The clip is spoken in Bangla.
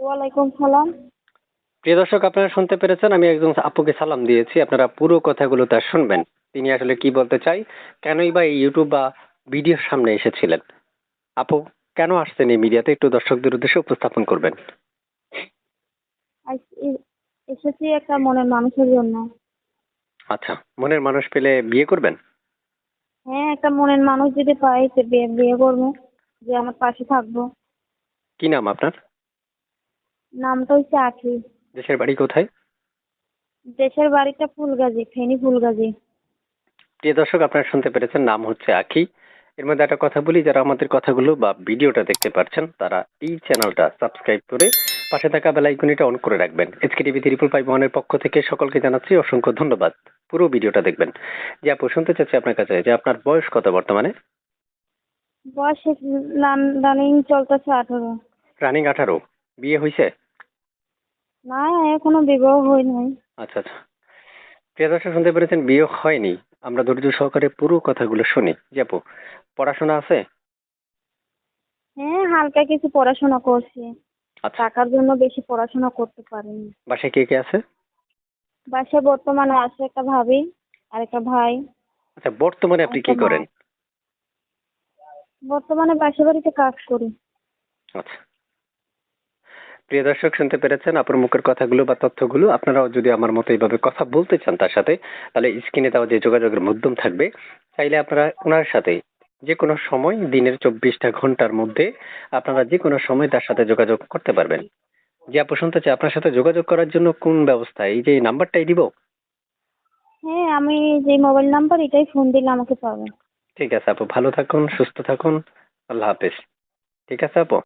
ওয়ালাইকুম সালাম। প্রিয় দর্শক আপনারা শুনতে পেরেছেন আমি একজন আপুকে সালাম দিয়েছি। আপনারা পুরো কথাগুলো তার শুনবেন। তিনি আসলে কি বলতে চাই কেনই বা এই ইউটিউব বা ভিডিওর সামনে এসেছিলেন? আপু কেন আসছেন এই মিডিয়াতে? একটু দর্শকদের উদ্দেশ্যে উপস্থাপন করবেন। এসেছি একটা মনের মানুষের জন্য। আচ্ছা মনের মানুষ পেলে বিয়ে করবেন? হ্যাঁ একটা মনের মানুষ যদি পাই তো বিয়ে বিয়ে করব যে আমার পাশে থাকব। কি নাম আপনার? নামটা হচ্ছে আখি দেশের বাড়ি কোথায়? দেশের বাড়িটা ফুলগাজি ফেনী ফুলগাজি। প্রিয় দর্শক আপনারা শুনতে পেরেছেন নাম হচ্ছে আখি। এর মধ্যে একটা কথা বলি যারা আমাদের কথাগুলো বা ভিডিওটা দেখতে পাচ্ছেন তারা এই চ্যানেলটা সাবস্ক্রাইব করে পাশে থাকা বেল আইকনটা অন করে রাখবেন। এসকে টিভি ত্রিপুল ফাইভ ওয়ানের পক্ষ থেকে সকলকে জানাচ্ছি অসংখ্য ধন্যবাদ। পুরো ভিডিওটা দেখবেন। যে আপু শুনতে চাচ্ছি আপনার কাছে যে আপনার বয়স কত বর্তমানে? বয়স রানিং চলতেছে আঠারো। রানিং আঠারো। বিয়ে হয়েছে না এখনও বিবাহ হয় নাই। আচ্ছা আচ্ছা। প্রিয় দর্শক শুনতে পেরেছেন বিয়ে হয়নি। আমরা ধৈর্য সহকারে পুরো কথাগুলো শুনি। যে পড়াশোনা আছে? হ্যাঁ হালকা কিছু পড়াশোনা করছি। আচ্ছা। টাকার জন্য বেশি পড়াশোনা করতে পারিনি। বাসায় কে কে আছে? বাসায় বর্তমানে আছে একটা ভাবি আর একটা ভাই। আচ্ছা বর্তমানে আপনি কি করেন? বর্তমানে বাসা বাড়িতে কাজ করি। আচ্ছা। প্রিয় দর্শক শুনতে পেরেছেন আপুর মুখের কথাগুলো বা তথ্যগুলো। আপনারাও যদি আমার মতো এইভাবে কথা বলতে চান তার সাথে তাহলে স্ক্রিনে দেওয়া যে যোগাযোগের মাধ্যম থাকবে চাইলে আপনারা ওনার সাথে যে কোনো সময় দিনের চব্বিশটা ঘণ্টার মধ্যে আপনারা যে কোনো সময় তার সাথে যোগাযোগ করতে পারবেন। যে আপু শুনতে চাই আপনার সাথে যোগাযোগ করার জন্য কোন ব্যবস্থা? এই যে নাম্বারটাই দিব। হ্যাঁ আমি যে মোবাইল নাম্বার এটাই ফোন দিলে আমাকে পাবে ঠিক আছে আপু ভালো থাকুন সুস্থ থাকুন আল্লাহ হাফেজ। ঠিক আছে আপু?